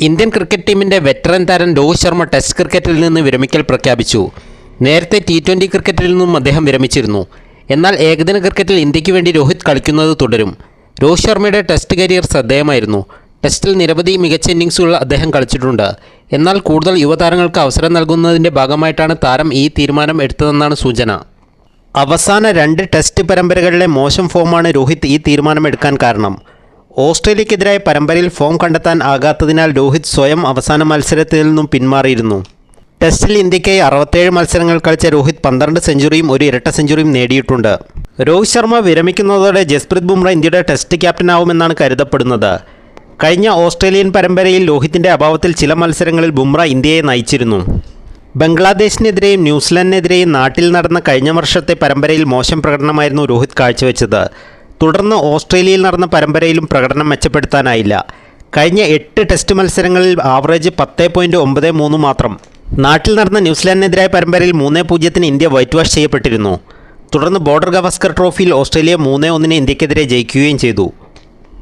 Indian cricket ടീമിന്റെ veteran താരം Rohit Sharma test ക്രിക്കറ്റിൽ നിന്ന് വിരമിക്കൽ പ്രഖ്യാപിച്ചു. നേരത്തെ ടി ട്വന്റി ക്രിക്കറ്റിൽ നിന്നും അദ്ദേഹം വിരമിച്ചിരുന്നു. എന്നാൽ ഏകദിന ക്രിക്കറ്റിൽ ഇന്ത്യയ്ക്ക് വേണ്ടി രോഹിത് കളിക്കുന്നത് തുടരും. രോഹിത് ശർമ്മയുടെ ടെസ്റ്റ് കരിയർ ശ്രദ്ധേയമായിരുന്നു. ടെസ്റ്റിൽ നിരവധി മികച്ച ഇന്നിങ്സുകൾ അദ്ദേഹം കളിച്ചിട്ടുണ്ട്. എന്നാൽ കൂടുതൽ യുവതാരങ്ങൾക്ക് അവസരം നൽകുന്നതിന്റെ ഭാഗമായിട്ടാണ് താരം ഈ തീരുമാനം എടുത്തതെന്നാണ് സൂചന. അവസാന രണ്ട് ടെസ്റ്റ് പരമ്പരകളിലെ മോശം ഫോമാണ് രോഹിത് ഈ തീരുമാനമെടുക്കാൻ കാരണം. ഓസ്ട്രേലിയക്കെതിരായ പരമ്പരയിൽ ഫോം കണ്ടെത്താൻ ആകാത്തതിനാൽ രോഹിത് സ്വയം അവസാന മത്സരത്തിൽ നിന്നും പിന്മാറിയിരുന്നു. ടെസ്റ്റിൽ ഇന്ത്യയ്ക്കായി അറുപത്തേഴ് മത്സരങ്ങൾ കളിച്ച രോഹിത് പന്ത്രണ്ട് സെഞ്ചുറിയും ഒരു ഇരട്ട സെഞ്ചുറിയും നേടിയിട്ടുണ്ട്. രോഹിത് ശർമ്മ വിരമിക്കുന്നതോടെ ജസ്പ്രീത് ബുംറ ഇന്ത്യയുടെ ടെസ്റ്റ് ക്യാപ്റ്റനാവുമെന്നാണ് കരുതപ്പെടുന്നത്. കഴിഞ്ഞ ഓസ്ട്രേലിയൻ പരമ്പരയിൽ രോഹിത്തിന്റെ അഭാവത്തിൽ ചില മത്സരങ്ങളിൽ ബുംറ ഇന്ത്യയെ നയിച്ചിരുന്നു. ബംഗ്ലാദേശിനെതിരെയും ന്യൂസിലൻഡിനെതിരെയും നാട്ടിൽ നടന്ന കഴിഞ്ഞ വർഷത്തെ പരമ്പരയിൽ മോശം പ്രകടനമായിരുന്നു രോഹിത് കാഴ്ചവെച്ചത്. തുടർന്ന് ഓസ്ട്രേലിയയിൽ നടന്ന പരമ്പരയിലും പ്രകടനം മെച്ചപ്പെടുത്താനായില്ല. കഴിഞ്ഞ എട്ട് ടെസ്റ്റ് മത്സരങ്ങളിൽ ആവറേജ് പത്ത് പോയിന്റ് ഒമ്പത് മൂന്ന് മാത്രം. നാട്ടിൽ നടന്ന ന്യൂസിലാൻഡിനെതിരായ പരമ്പരയിൽ മൂന്ന് പൂജ്യത്തിന് ഇന്ത്യ വൈറ്റ് വാഷ് ചെയ്യപ്പെട്ടിരുന്നു. തുടർന്ന് ബോർഡർ ഗവാസ്കർ ട്രോഫിയിൽ ഓസ്ട്രേലിയ മൂന്ന് ഒന്നിന് ഇന്ത്യക്കെതിരെ ജയിക്കുകയും ചെയ്തു.